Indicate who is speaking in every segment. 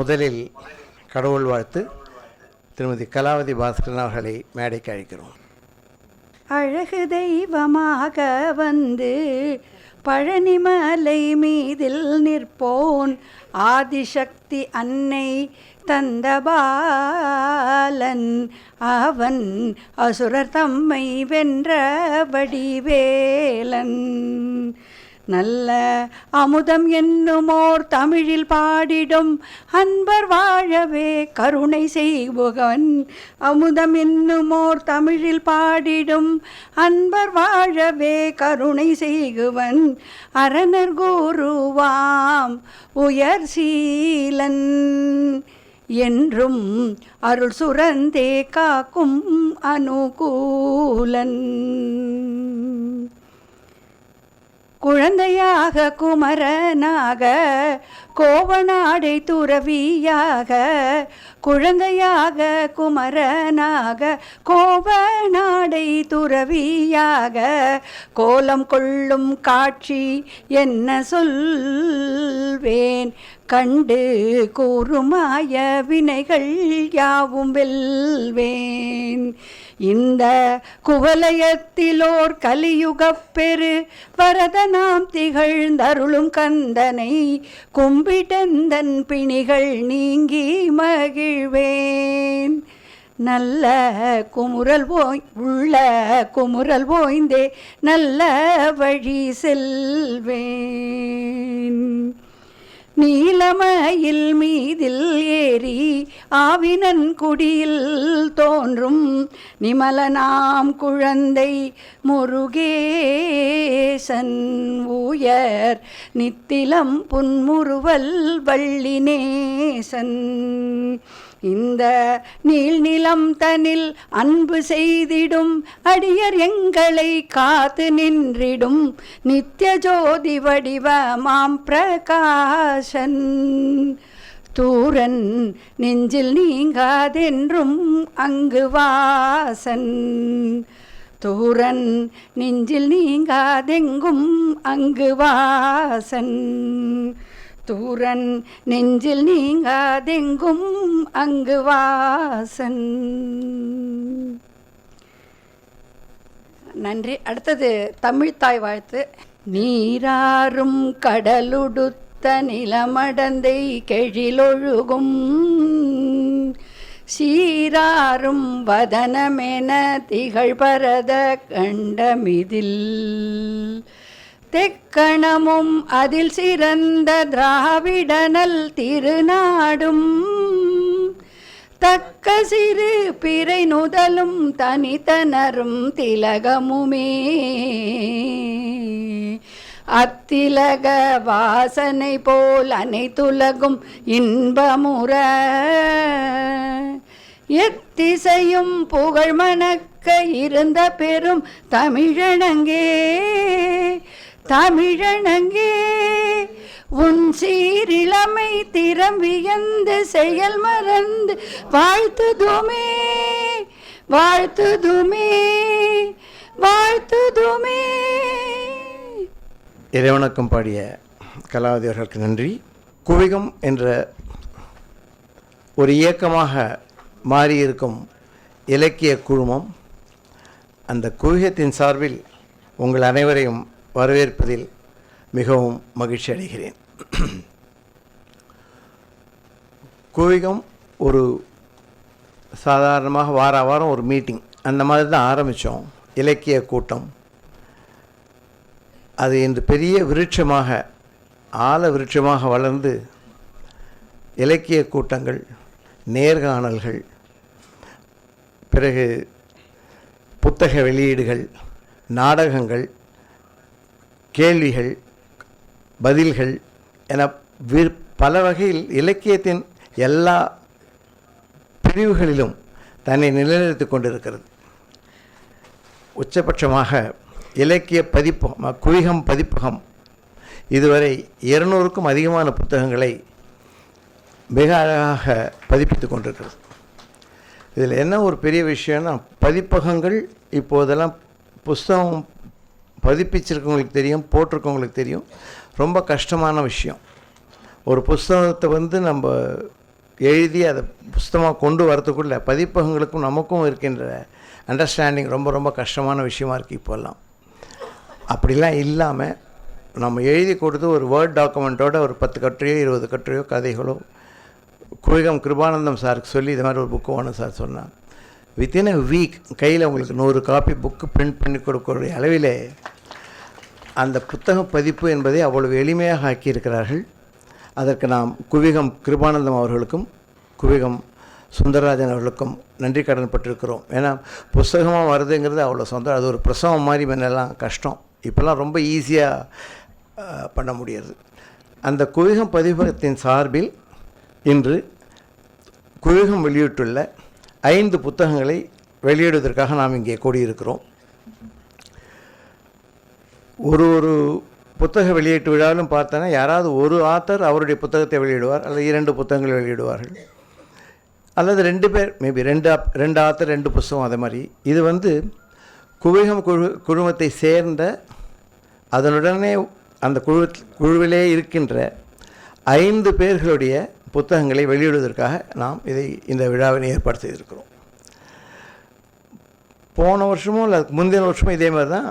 Speaker 1: முதலில் கடவுள் வாழ்த்து திருமதி கலாவதி பாஸ்கரன் அவர்களை மேடைக்கு அழைக்கிறோம்.
Speaker 2: அழகு தெய்வமாக வந்து பழனிமலை மீதில் நிற்போன் ஆதிசக்தி அன்னை தந்த பாலன் அவன் அசுரர் தம்மை வென்ற வடிவேலன். நல்ல அமுதம் என்னுமோர் தமிழில் பாடிடும். அன்பர் வாழவே கருணை செய்பவன் அமுதம் என்னுமோர் தமிழில் பாடிடும். அன்பர் வாழவே கருணை செய்குவன். அரணர் குருவாம் உயர் சீலன் என்றும் அருள் சுரந்தே காக்கும் அனுகூலன். குழந்தையாக குமரனாக கோவநாடை துறவியாக குழந்தையாக குமரனாக கோவநாடை துறவியாக கோலம் கொள்ளும் காட்சி என்ன சொல்வேன்? கண்டு கூறுமாய வினைகள் யாவும் வெல்வேன். இந்த குவலயத்திலோர் கலியுகப் பெரு வரதனாம் திகழ்ந்தருளும் கந்தனை கும்பிட்டந்தன் பிணிகள் நீங்கி மகிழ்வேன் நல்ல குமுறல் ஓய் உள்ள குமுறல் ஓய்ந்தே நல்ல வழி செல்வேன். நீலமயில் மீதில் ஏறி ஆவினன் குடியில் தோன்றும் நிமலனாம் குழந்தை முருகேசன் உயர் நித்திலம் புன்முறுவல் வள்ளினேசன் இந்த நீள்நிலம் தனில் அன்பு செய்திடும். அடியர் எங்களை காத்து நின்றிடும். நித்திய ஜோதி வடிவ மாம் பிரகாசன். தூரன் நெஞ்சில் நீங்காதென்றும் அங்கு வாசன். தூரன் நெஞ்சில் நீங்காதெங்கும் அங்கு வாசன். தூரன் நெஞ்சில் நீங்காதெங்கும் அங்கு வாசன். நன்றி. அடுத்தது தமிழ்த்தாய் வாழ்த்து. நீராறும் கடலுடுத்த நிலமடந்தை கெழிலொழுகும். சீராரும் வதனமென திகழ்பரத கண்டமிதில். தெக்கணமும் அதில் சிறந்த திராவிடனல் திருநாடும். தக்க சிறு பிறை நுதலும் தனித்தனரும் திலகமுமே. அத்திலக வாசனை போல் அனைத்துலகும் இன்பமுற. எத்திசையும் புகழ் மணக்க இருந்த பெரும் தமிழனங்கே. தமிழனங்கே உன் சீரிழமை திறம் வியந்து செயல் மறந்து வாழ்த்துதுமே வாழ்த்துதுமே வாழ்த்துதுமே.
Speaker 1: இறைவணக்கம் பாடிய கலாவதி அவர்களுக்கு நன்றி. குவிகம் என்ற ஒரு இயக்கமாக மாறியிருக்கும் இலக்கிய குழுமம் அந்த குவிகத்தின் சார்பில் உங்கள் அனைவரையும் வரவேற்பதில் மிகவும் மகிழ்ச்சி அடைகிறேன். குவிகம் ஒரு சாதாரணமாக வார வாரம் ஒரு மீட்டிங். அந்த மாதிரி தான் ஆரம்பித்தோம். இலக்கிய கூட்டம். அது இன்று பெரிய விருட்சமாக ஆல விருட்சமாக வளர்ந்து இலக்கிய கூட்டங்கள் நேர்காணல்கள் பிறகு புத்தக வெளியீடுகள் நாடகங்கள் கேள்விகள் பதில்கள் என வி- பல வகையில் இலக்கியத்தின் எல்லா பிரிவுகளிலும் தன்னை நிலைநிறுத்திக் கொண்டிருக்கிறது. உச்சபட்சமாக இலக்கிய பதிப்பகம் குவிகம் பதிப்பகம் இதுவரை இருநூறுக்கும் அதிகமான புத்தகங்களை மிக அழகாக பதிப்பித்து கொண்டிருக்கிறது. இதில் என்ன ஒரு பெரிய விஷயம்னா பதிப்பகங்கள் இப்போதெல்லாம் புஸ்தகம் பதிப்பிச்சிருக்கவங்களுக்கு தெரியும் போட்டிருக்கவங்களுக்கு தெரியும். ரொம்ப கஷ்டமான விஷயம். ஒரு புஸ்தகத்தை வந்து நம்ம எழுதி அதை புஸ்தகமாக கொண்டு வரத்துக்குள்ள பதிப்பகங்களுக்கும் நமக்கும் இருக்கின்ற அண்டர்ஸ்டாண்டிங் ரொம்ப ரொம்ப கஷ்டமான விஷயமா இருக்குது இப்போல்லாம். அப்படிலாம் இல்லாமல் நம்ம எழுதி கொடுத்து ஒரு வேர்ட் டாக்குமெண்ட்டோட ஒரு பத்து கட்டுரையோ இருபது கட்டுரையோ கதைகளோ குழிகம் கிருபானந்தம் சாருக்கு சொல்லி இது மாதிரி ஒரு புக்கு வேணும் சார் சொன்னான் வித்தின் அ வீக் கையில் உங்களுக்கு நூறு காப்பி புக்கு பிரிண்ட் பண்ணி கொடுக்கக்கூடிய அளவிலே அந்த புத்தக பதிப்பு என்பதை அவ்வளவு எளிமையாக ஆக்கியிருக்கிறார்கள். அதற்கு நாம் குவிகம் கிருபானந்தம் அவர்களுக்கும் குவிகம் சுந்தரராஜன் அவர்களுக்கும் நன்றி கடன் பட்டிருக்கிறோம். ஏன்னா புஸ்தகமாக வருதுங்கிறது அவ்வளோ சொந்தம் அது ஒரு பிரசவம் மாதிரி முன்னெல்லாம் கஷ்டம். இப்போல்லாம் ரொம்ப ஈஸியாக பண்ண முடியாது. அந்த குவிகம் பதிப்பகத்தின் சார்பில் இன்று குவிகம் வெளியிட்டுள்ள ஐந்து புத்தகங்களை வெளியிடுவதற்காக நாம் இங்கே கூடியிருக்கிறோம். ஒரு ஒரு புத்தக வெளியீட்டு விழாவிலும் பார்த்தோன்னா யாராவது ஒரு ஆத்தர் அவருடைய புத்தகத்தை வெளியிடுவார் அல்லது இரண்டு புத்தகங்களை வெளியிடுவார்கள். அல்லது ரெண்டு பேர் மேபி ரெண்டு ஆப்- ரெண்டு ஆத்தர் ரெண்டு புஸ்தகம் அதே மாதிரி. இது வந்து குவிகம் குழு குழுமத்தை சேர்ந்த அதனுடனே அந்த குழு குழுவிலே இருக்கின்ற ஐந்து பேர்களுடைய புத்தகங்களை வெளியிடுவதற்காக நாம் இதை இந்த விழாவினை ஏற்பாடு செய்திருக்கிறோம். போன வருஷமும் இல்லை முந்தின வருஷமும் இதே மாதிரி தான்.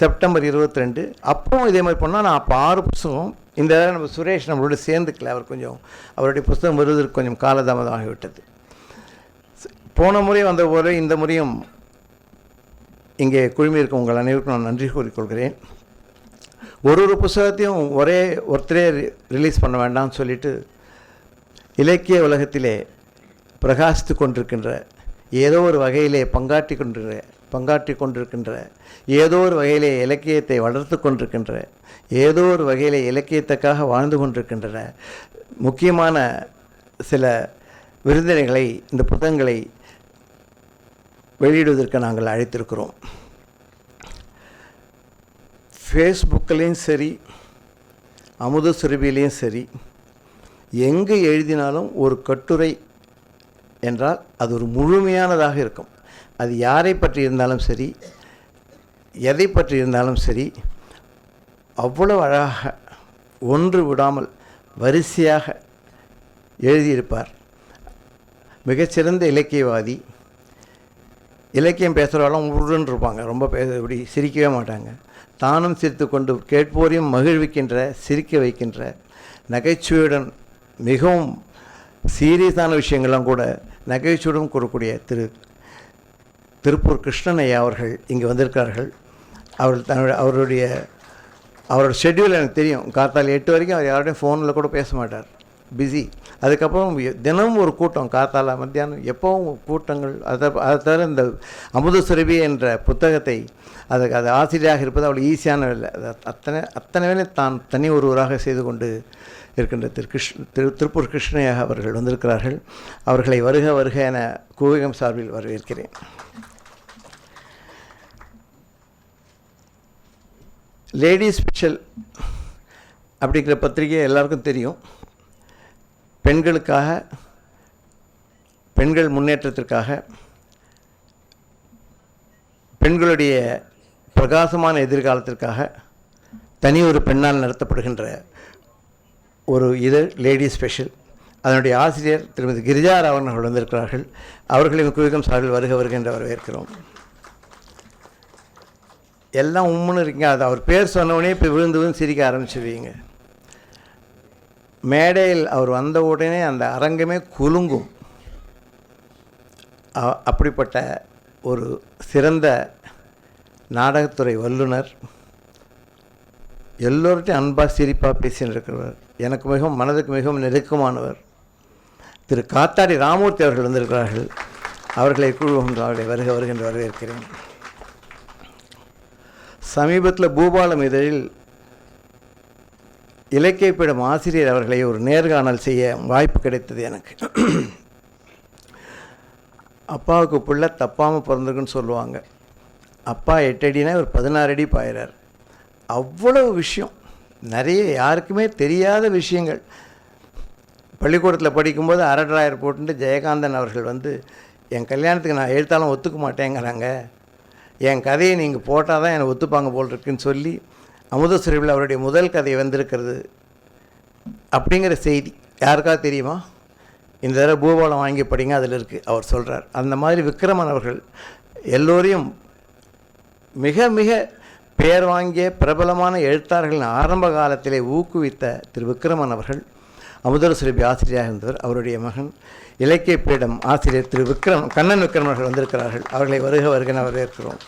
Speaker 1: செப்டம்பர் இருபத்தி ரெண்டு. அப்பவும் இதே மாதிரி பண்ணால் நான் அப்போ ஆறு புஸ்தகம் இந்த நம்ம சுரேஷ் நம்மளோட சேர்ந்துக்கல அவர் கொஞ்சம் அவருடைய புஸ்தகம் வருவதற்கு கொஞ்சம் காலதாமதம் ஆகிவிட்டது. போன முறை வந்த போல இந்த முறையும் இங்கே குழுமி இருக்கும் உங்கள் அனைவருக்கும் நான் நன்றி கூறிக்கொள்கிறேன். ஒரு ஒரு புஸ்தகத்தையும் ஒரே ஒருத்தரே ரிலீஸ் பண்ண வேண்டாம்னு சொல்லிட்டு இலக்கிய உலகத்திலே பிரகாசித்து கொண்டிருக்கின்ற ஏதோ ஒரு வகையிலே பங்காற்றி கொண்டிருக்கிற பங்காற்றி கொண்டிருக்கின்ற ஏதோ ஒரு வகையிலே இலக்கியத்தை வளர்த்து கொண்டிருக்கின்ற ஏதோ ஒரு வகையிலே இலக்கியத்துக்காக வாழ்ந்து கொண்டிருக்கின்றன. முக்கியமான சில விருந்தினைகளை இந்த புத்தகங்களை வெளியிடுவதற்கு நாங்கள் அழைத்திருக்கிறோம். ஃபேஸ்புக்கிலையும் சரி அமுத சுரபிலையும் சரி எங்கே எழுதினாலும் ஒரு கட்டுரை என்றால் அது ஒரு முழுமையானதாக இருக்கும். அது யாரை பற்றி இருந்தாலும் சரி எதை பற்றி இருந்தாலும் சரி அவ்வளவு அழகாக ஒன்று விடாமல் வரிசையாக எழுதியிருப்பார். மிகச்சிறந்த இலக்கியவாதி. இலக்கியம் பேசுகிறவெல்லாம் உருன்னு இருப்பாங்க. ரொம்ப பேச இப்படி சிரிக்கவே மாட்டாங்க. தானும் சிரித்து கொண்டு கேட்போரையும் மகிழ்விக்கின்ற சிரிக்க வைக்கின்ற நகைச்சுவையுடன் மிகவும் சீரியஸான விஷயங்கள்லாம் கூட நகைச்சுடன் கூறக்கூடிய திரு திருப்பூர் கிருஷ்ணன் ஐயா அவர்கள் இங்கே வந்திருக்கிறார்கள். அவர் தன்னுடைய அவருடைய அவரோட ஷெட்யூல் எனக்கு தெரியும். காத்தால் எட்டு வரைக்கும் அவர் யாரோடையும் ஃபோனில் கூட பேச மாட்டார். பிஸி அதுக்கப்புறம் தினமும் ஒரு கூட்டம் காத்தால மத்தியானம். எப்போவும் கூட்டங்கள் அதை அதை தவிர இந்த அமுதசுரபி என்ற புத்தகத்தை அதுக்கு அது ஆசிரியராக இருப்பது அவ்வளோ ஈஸியான வேலை அது அத்தனை அத்தனை வேலை தான் தனி ஒருவராக செய்து கொண்டு இருக்கின்ற திரு கிருஷ்ண திரு திருப்பூர் கிருஷ்ணயாக அவர்கள் வந்திருக்கிறார்கள். அவர்களை வருக வருக என கூவிகம் சார்பில் வரவேற்கிறேன். லேடி ஸ்பெஷல் அப்படிங்கிற பத்திரிகை எல்லாருக்கும் தெரியும். பெண்களுக்காக பெண்கள் முன்னேற்றத்திற்காக பெண்களுடைய பிரகாசமான எதிர்காலத்திற்காக தனி ஒரு பெண்ணால் நடத்தப்படுகின்ற ஒரு இது லேடி ஸ்பெஷல். அதனுடைய ஆசிரியர் திருமதி கிரிஜா ராவன் அவர்கள் வந்திருக்கிறார்கள். அவர்களின் குவிகம் சார்பில் வருக வருகின்ற வரவேற்கிறோம். எல்லாம் உம்முன்னு இருக்கீங்க. அது அவர் பேர் சொன்னவுடனே இப்போ விழுந்து விழுந்து சிரிக்க ஆரம்பிச்சிருவீங்க. மேடையில் அவர் வந்த உடனே அந்த அரங்கமே குலுங்கும். அப்படிப்பட்ட ஒரு சிறந்த நாடகத்துறை வல்லுனர் எல்லோர்ட்டையும் அன்பாக சிரிப்பாக பேசின்னு இருக்கிறவர். எனக்கு மிகவும் மனதுக்கு மிகவும் நெருக்கமானவர். திரு காத்தாடி ராமூர்த்தி அவர்கள் வந்திருக்கிறார்கள். அவர்களை குழுவம் அவர்களை வருக வருகின்ற வரவேற்கிறேன். சமீபத்தில் பூபாலம் இதழில் இலக்கியப்பீடம் ஆசிரியர் அவர்களை ஒரு நேர்காணல் செய்ய வாய்ப்பு கிடைத்தது எனக்கு. அப்பாவுக்கு பிள்ளை தப்பாமல் பிறந்திருக்குன்னு சொல்லுவாங்க. அப்பா எட்டு அடினா ஒரு பதினாறு அடி பாயிறார். அவ்வளவு விஷயம். நிறைய யாருக்குமே தெரியாத விஷயங்கள். பள்ளிக்கூடத்தில் படிக்கும்போது அரட்ராயர் போட்டுட்டு ஜெயகாந்தன் அவர்கள் வந்து என் கல்யாணத்துக்கு நான் எழுத்தாலும் ஒத்துக்க மாட்டேங்கிறாங்க. என் கதையை நீங்கள் போட்டால் தான் என்னை ஒத்துப்பாங்க போல் இருக்குன்னு சொல்லி அமுதசுரபில் அவருடைய முதல் கதை வந்திருக்கிறது. அப்படிங்கிற செய்தி யாருக்கா தெரியுமா? இந்த தடவை பூபாலம் வாங்கி படிங்க அதில் இருக்குது அவர் சொல்கிறார் அந்த மாதிரி விக்ரமன் அவர்கள் எல்லோரையும் மிக மிக பெயர் வாங்கிய பிரபலமான எழுத்தாளர்களின் ஆரம்ப காலத்திலே ஊக்குவித்த திரு விக்ரமன் அவர்கள் அமுதர ஆசிரியராக இருந்தவர் அவருடைய மகன் இலக்கிய பீடம் ஆசிரியர் திரு விக்ரம் கண்ணன் விக்ரம் அவர்கள் வந்திருக்கிறார்கள். அவர்களை வருக வருகன வரவேற்கிறோம்.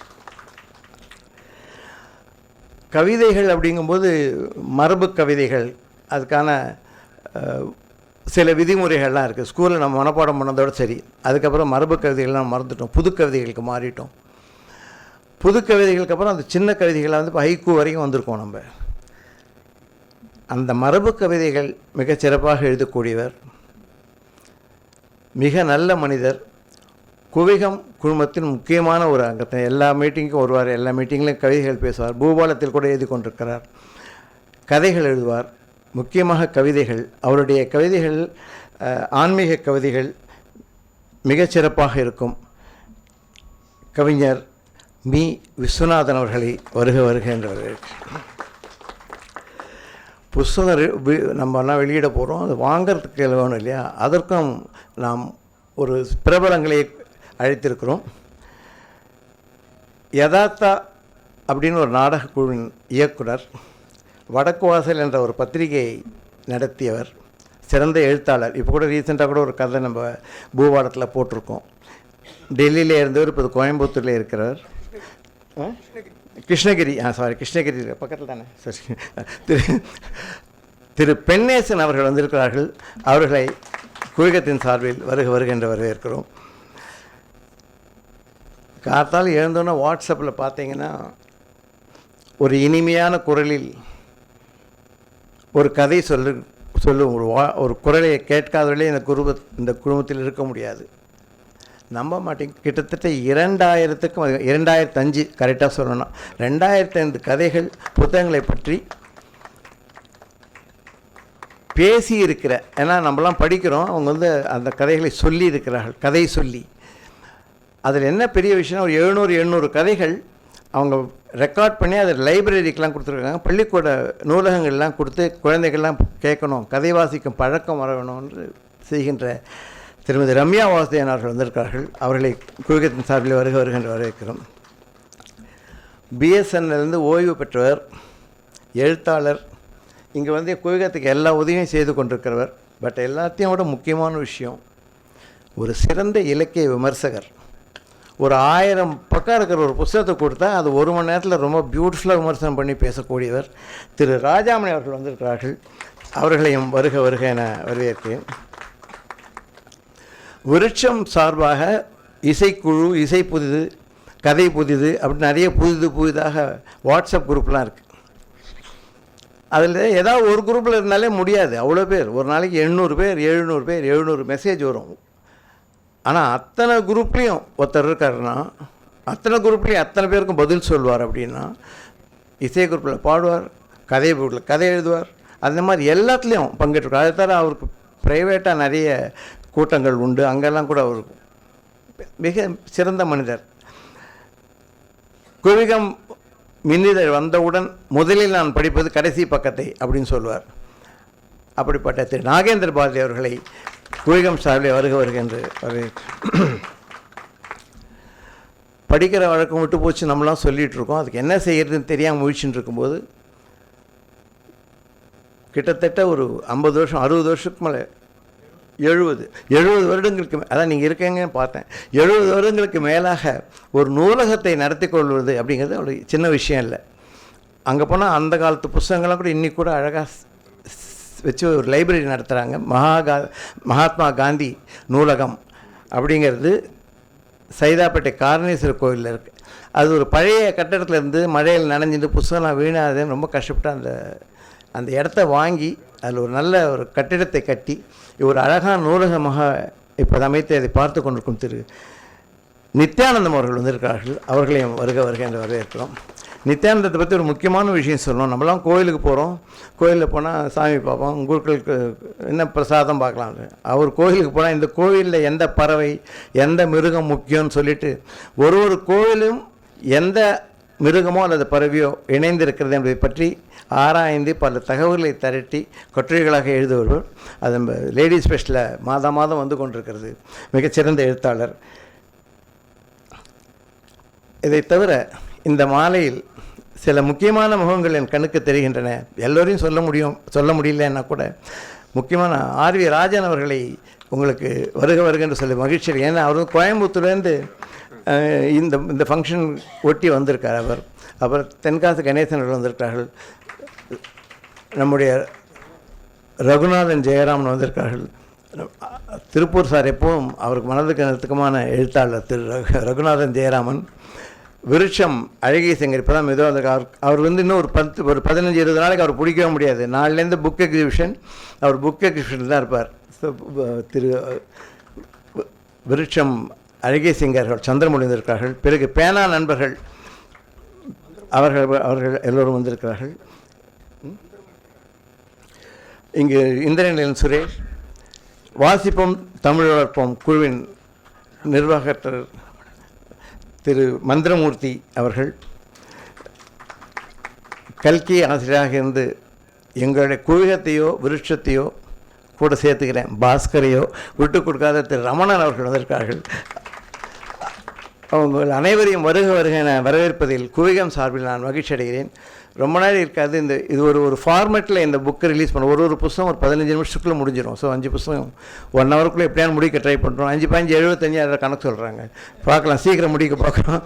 Speaker 1: கவிதைகள் அப்படிங்கும்போது மரபு கவிதைகள் அதுக்கான சில விதிமுறைகள்லாம் இருக்குது ஸ்கூலில் நம்ம மனப்பாடம் பண்ணதோட சரி அதுக்கப்புறம் மரபு கவிதைகள்லாம் மறந்துட்டோம். புது கவிதைகளுக்கு மாறிட்டோம். புது கவிதைகளுக்கு அப்புறம் அந்த சின்ன கவிதைகளை வந்து இப்போ ஹைக்கூ வரைக்கும் வந்திருக்கோம் நம்ம. அந்த மரபு கவிதைகள் மிகச் சிறப்பாக எழுதக்கூடியவர் மிக நல்ல மனிதர் குவிகம் குழுமத்தின் முக்கியமான ஒரு அங்கத்தை எல்லா மீட்டிங்க்கும் வருவார் எல்லா மீட்டிங்லையும் கவிதைகள் பேசுவார் பூபாலத்தில் கூட எழுதி கொண்டிருக்கிறார். கதைகள் எழுதுவார் முக்கியமாக கவிதைகள் அவருடைய கவிதைகள் ஆன்மீக கவிதைகள் மிகச்சிறப்பாக இருக்கும். கவிஞர் மீ விஸ்வநாதன் அவர்களை வருக வருக என்று வரவேற்கிறேன். புஸ்தகம் நம்ம வி- வெளியிட போகிறோம் அது வாங்கிறதுக்கு வேணும் இல்லையா? அதற்கும் நாம் ஒரு பிரபலங்களை அழைத்திருக்கிறோம். யதார்த்தா அப்படின்னு ஒரு நாடக குழுவின் இயக்குனர் வடக்கு வாசல் என்ற ஒரு பத்திரிகையை நடத்தியவர் சிறந்த எழுத்தாளர். இப்போ கூட ரீசெண்டாக கூட ஒரு கதை நம்ம பூவாடத்தில் போட்டிருக்கோம். டெல்லியில் இருந்தவர் இப்போ கோயம்புத்தூரில் இருக்கிறவர். கிருஷ்ணகிரி. ஆ சாரி கிருஷ்ணகிரி. பக்கத்தில் தானே. சரி. திரு திரு பெண்ணேசன் அவர்கள் வந்திருக்கிறார்கள். அவர்களை குழுகத்தின் சார்பில் வருக வருகின்ற வரவேற்கிறோம். காத்தால் எழுந்தோன்னே வாட்ஸ்அப்பில் பார்த்தீங்கன்னா ஒரு இனிமையான குரலில் ஒரு கதை சொல்லு சொல்லும். ஒரு வா ஒரு குரலை கேட்காதவர்களே இந்த குடும்ப இந்த குடும்பத்தில் இருக்க முடியாது. நம்ப மாட்டேங்க கிட்டத்தட்ட இரண்டாயிரத்துக்கும் இரண்டாயிரத்து அஞ்சு கரெக்டாக சொல்லணும் ரெண்டாயிரத்தி ஐந்து கதைகள் புத்தகங்களை பற்றி பேசி இருக்கிற ஏன்னா நம்மலாம் படிக்கிறோம் அவங்க வந்து அந்த கதைகளை சொல்லி இருக்கிறார்கள் கதை சொல்லி. அதில் என்ன பெரிய விஷயம் ஒரு எழுநூறு எழுநூறு கதைகள் அவங்க ரெக்கார்ட் பண்ணி அதை லைப்ரரிக்கெலாம் கொடுத்துருக்காங்க. பள்ளிக்கூட நூலகங்கள்லாம் கொடுத்து குழந்தைகள்லாம் கேட்கணும் கதை வாசிக்கும் பழக்கம் வர என்று செய்கின்ற திருமதி ரம்யா வாசுதேவன் அவர்கள் வந்திருக்கிறார்கள். அவர்களை குழுக்கத்தின் சார்பில் வருக வருகின்ற வரவேற்கிறோம். பிஎஸ்என்எல்லேருந்து ஓய்வு பெற்றவர் எழுத்தாளர் இங்கே வந்து குழுக்கத்துக்கு எல்லா உதவியும் செய்து கொண்டிருக்கிறவர். பட் எல்லாத்தையும் விட முக்கியமான விஷயம் ஒரு சிறந்த இலக்கிய விமர்சகர். ஒரு ஆயிரம் பக்கம் இருக்கிற ஒரு புஸ்தகத்தை கொடுத்தா அது ஒரு மணி நேரத்தில் ரொம்ப பியூட்டிஃபுல்லாக விமர்சனம் பண்ணி பேசக்கூடியவர். திரு ராஜாமணி அவர்கள் வந்திருக்கிறார்கள். அவர்களையும் வருக வருக என வரவேற்கிறேன். விருட்சம் சார்பாக இசைக்குழு இசை புதிது கதை புதிது அப்படின்னு நிறைய புதிது புதிதாக வாட்ஸ்அப் குரூப்லாம் இருக்குது அதில் ஏதாவது ஒரு குரூப்பில் இருந்தாலே முடியாது. அவ்வளோ பேர். ஒரு நாளைக்கு எண்ணூறு பேர் எழுநூறு பேர் எழுநூறு மெசேஜ் வரும். ஆனால் அத்தனை குரூப்லேயும் ஒருத்தர் இருக்காருன்னா அத்தனை குரூப்லேயும் அத்தனை பேருக்கும் பதில் சொல்வார் அப்படின்னா இசை குரூப்பில் பாடுவார் கதை குரூப்பில் கதை எழுதுவார். அந்த மாதிரி எல்லாத்துலேயும் பங்கேற்றுக்கார் அதை தவிர அவருக்கு ப்ரைவேட்டாக நிறைய கூட்டங்கள் உண்டு. அங்கெல்லாம் கூட அவர் மிக சிறந்த மனிதர். குவிகம் மின்னிதழ் வந்தவுடன் முதலில் நான் படிப்பது கடைசி பக்கத்தை அப்படின்னு சொல்லுவார். அப்படிப்பட்ட திரு நாகேந்திர பாரதி அவர்களை குவிகம் சார்பில் வருக வருகின்ற படிக்கிற வழக்கம் விட்டு போச்சு நம்மளாம் சொல்லிகிட்டு இருக்கோம். அதுக்கு என்ன செய்கிறதுன்னு தெரியாமல் முழிச்சுட்டு இருக்கும்போது கிட்டத்தட்ட ஒரு ஐம்பது வருஷம் அறுபது வருஷத்துக்கு மேலே எழுபது. எழுபது வருடங்களுக்கு அதான் நீங்கள் இருக்கீங்கன்னு பார்த்தேன். எழுபது வருடங்களுக்கு மேலாக ஒரு நூலகத்தை நடத்தி கொள்வது அப்படிங்கிறது ஒரு சின்ன விஷயம் இல்லை. அங்கே போனால் அந்த காலத்து புஸ்தகங்கள்லாம் கூட இன்றைக்கி கூட அழகாக வச்சு ஒரு லைப்ரரி நடத்துகிறாங்க மகாகா மகாத்மா காந்தி நூலகம் அப்படிங்கிறது சைதாப்பேட்டை காரணேஸ்வரர் கோயிலில் இருக்குது அது ஒரு பழைய கட்டடத்துலேருந்து மழையில் நனைஞ்சிட்டு புஸ்தகம்லாம் வீணாதுன்னு ரொம்ப கஷ்டப்பட்டு அந்த அந்த இடத்த வாங்கி அதில் ஒரு நல்ல ஒரு கட்டிடத்தை கட்டி ஒரு அழகான நூலகமாக இப்போது அமைத்து அதை பார்த்து கொண்டிருக்கும் திரு நித்யானந்தம் அவர்கள் வந்திருக்கிறார்கள். அவர்களையும் வருக வருக என்று வரவேற்கிறோம். நித்யானந்தத்தை பற்றி ஒரு முக்கியமான விஷயம் சொல்லணும். நம்மளாம் கோயிலுக்கு போகிறோம் கோயிலில் போனால் சாமி பார்ப்போம். குருக்களுக்கு என்ன பிரசாதம் பார்க்கலாம். அவர் கோயிலுக்கு போனால் இந்த கோயிலில் எந்த பறவை எந்த மிருகம் முக்கியம்னு சொல்லிட்டு ஒரு ஒரு கோயிலும் எந்த மிருகமோ அல்லது பறவையோ இணைந்திருக்கிறது என்பதை பற்றி ஆராய்ந்து பல தகவல்களை திரட்டி கட்டுரைகளாக எழுதுபவர் அது நம்ம லேடிஸ் ஃபெஸ்ட்டில் மாதம் மாதம் வந்து கொண்டிருக்கிறது. மிகச்சிறந்த எழுத்தாளர். இதை தவிர இந்த மாலையில் சில முக்கியமான முகங்கள் என் கண்ணுக்கு தெரிகின்றன. எல்லோரையும் சொல்ல முடியும் சொல்ல முடியலன்னா கூட முக்கியமான ஆர்வி ராஜன் அவர்களை உங்களுக்கு வருக வருக என்று சொல்லி மகிழ்ச்சி இருக்கு. ஏன்னா அவர் கோயம்புத்தூர்லேருந்து இந்த இந்த ஃபங்க்ஷன் ஒட்டி வந்திருக்கார் அவர். அப்புறம் தென்காசி கணேசன் அவர்கள் வந்திருக்கிறார்கள். நம்முடைய ரகுநாதன் ஜெயராமன் வந்திருக்கார்கள். திருப்பூர் சார் எப்பவும் அவருக்கு மனதுக்கு நெருக்கமான எழுத்தாளர் திரு ரகு ரகுநாதன் ஜெயராமன். விருட்சம் அழகிய சிங்கர் இப்போ தான் மெதுவாக வந்திருக்கார் அவர் அவர் வந்து இன்னும் ஒரு பத்து ஒரு பதினஞ்சு இருபது நாளைக்கு அவர் பிடிக்கவே முடியாது. நாளிலேருந்து புக் எக்ஸிபிஷன் அவர் புக் எக்ஸிபிஷன் தான் இருப்பார். திரு விருட்சம் அழகிய சிங்கர்கள் சந்திரமொழி வந்திருக்கிறார்கள். பிறகு பேனா நண்பர்கள் அவர்கள் அவர்கள் எல்லோரும் வந்திருக்கிறார்கள். இங்கு இந்திரநிலையன் சுரேஷ் வாசிப்போம் தமிழ் வளர்ப்போம் குழுவின் நிர்வாகத்தர் திரு மந்திரமூர்த்தி அவர்கள். கல்கி ஆசிரியராக இருந்து எங்களுடைய குழுகத்தையோ விருட்சத்தையோ கூட சேர்த்துக்கிறேன். பாஸ்கரையோ விட்டு கொடுக்காத திரு ரமணன் அவர்கள் வந்திருக்கார்கள். அவங்க அனைவரையும் வருக வருக என வரவேற்பதில் குவிகம் சார்பில் நான் மகிழ்ச்சி அடைகிறேன். ரொம்ப நேரம் இருக்காது இந்த இது ஒரு ஒரு ஃபார்மேட்டில் இந்த புக்கை ரிலீஸ் பண்ண ஒரு ஒரு புத்தகம் ஒரு பதினஞ்சு நிமிஷத்துக்குள்ளே முடிஞ்சிடும் ஸோ அஞ்சு புத்தகம் ஒன் ஹவருக்குள்ளே எப்படியான முடிக்க ட்ரை பண்ணுறோம் அஞ்சு பதினஞ்சு எழுபத்தஞ்சாயிரம் கணக்கு சொல்கிறாங்க பார்க்கலாம் சீக்கிரம் முடிக்க பார்க்குறோம்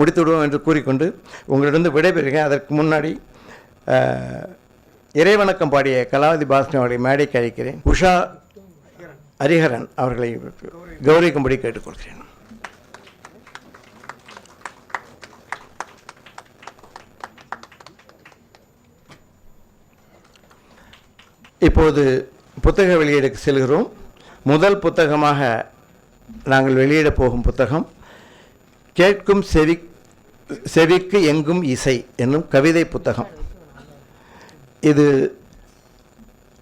Speaker 1: முடித்து விடுவோம் என்று கூறிக்கொண்டு உங்களிடம் விடைபெறுகிறேன் அதற்கு முன்னாடி இறைவணக்கம் பாடிய கலாவதி பாஸ்கரன் அவர்களை மேடைக்கு அழைக்கிறேன். உஷா ஹரிஹரன் அவர்களை கௌரவிக்கும்படி கேட்டுக்கொள்கிறேன். இப்போது புத்தக வெளியீடுக்கு செல்கிறோம். முதல் புத்தகமாக நாங்கள் வெளியிடப் போகும் புத்தகம் கேட்கும் செவி செவிக்கு எங்கும் இசை என்னும் கவிதை புத்தகம். இது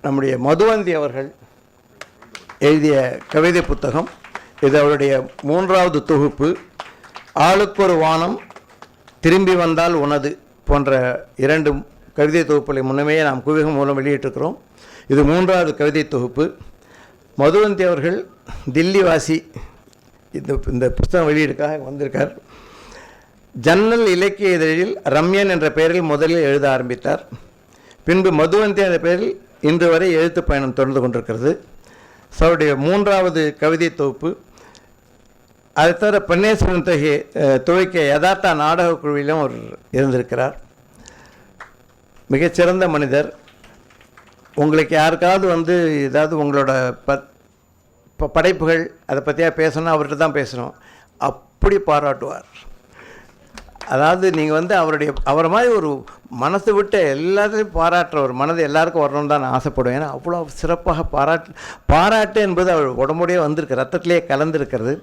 Speaker 1: நம்முடைய மதுவந்தி அவர்கள் எழுதிய கவிதை புத்தகம். இது அவருடைய மூன்றாவது தொகுப்பு. ஆளுக்கொரு வானம் திரும்பி வந்தால் உனது போன்ற இரண்டு கவிதை தொகுப்புகளை முன்னமே நாம் குவிகம் மூலம் வெளியிட்டிருக்கிறோம். இது மூன்றாவது கவிதை தொகுப்பு. மதுவந்தி அவர்கள் தில்லிவாசி இந்த இந்த புத்தகம் வெளியீடுக்காக வந்திருக்கார். ஜன்னல் இலக்கிய இதழில் ரம்யன் என்ற பெயரில் முதலில் எழுத ஆரம்பித்தார். பின்பு மதுவந்தி என்ற பெயரில் இன்று வரை எழுத்து பயணம் தொடர்ந்து கொண்டிருக்கிறது. அவருடைய மூன்றாவது கவிதை தொகுப்பு. அதை தவிர பன்னீர்செல்வம் தொகை துவைக்க யதார்த்தா நாடக குழுவிலும் அவர் இருந்திருக்கிறார். மிகச்சிறந்த மனிதர். உங்களுக்கு யாருக்காவது வந்து ஏதாவது உங்களோட ப ப- படைப்புகள் அதை பற்றியாக பேசணும் அவர்கிட்ட தான் பேசணும். அப்படி பாராட்டுவார். அதாவது நீங்கள் வந்து அவருடைய அவரை மாதிரி ஒரு மனசு விட்டு எல்லாத்தையும் பாராட்டுற ஒரு மனது எல்லாருக்கும் வரணும்னு தான் நான் ஆசைப்படுவேன். ஏன்னா அவ்வளோ சிறப்பாக பாராட்டு பாராட்டு என்பது அவர் உடம்புடைய வந்திருக்கு ரத்தத்திலேயே கலந்துருக்கிறது.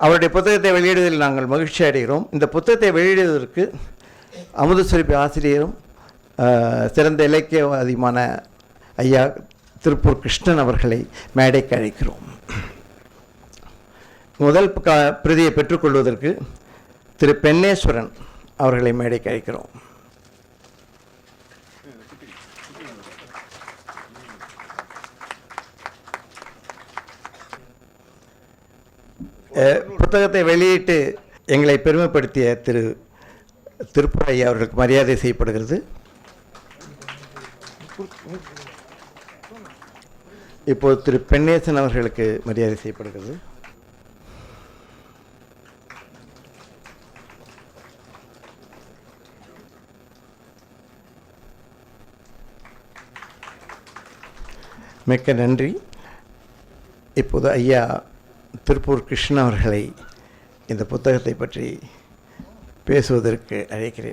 Speaker 1: அவருடைய புத்தகத்தை வெளியிடுவதில் நாங்கள் மகிழ்ச்சி அடைகிறோம். இந்த புத்தகத்தை வெளியிடுவதற்கு அமுதசுரப்பி ஆசிரியரும் சிறந்த இலக்கியவாதியுமான ஐயா திருப்பூர் கிருஷ்ணன் அவர்களை மேடைக்கு அழைக்கிறோம். முதல் பிரதியை பெற்றுக்கொள்வதற்கு திரு பெண்ணேஸ்வரன் அவர்களை மேடைக்கு அழைக்கிறோம். புத்தகத்தை வெளியிட்டு எங்களை பெருமைப்படுத்திய திரு திருப்பூர் ஐயா அவர்களுக்கு மரியாதை செய்யப்படுகிறது. இப்போது திரு பெண்ணேசன் அவர்களுக்கு மரியாதை செய்யப்படுகிறது. மிக்க நன்றி. இப்போது ஐயா திருப்பூர் கிருஷ்ணன் அவர்களை இந்த புத்தகத்தை பற்றி பேசுவதற்கு அழைக்கிறேன்.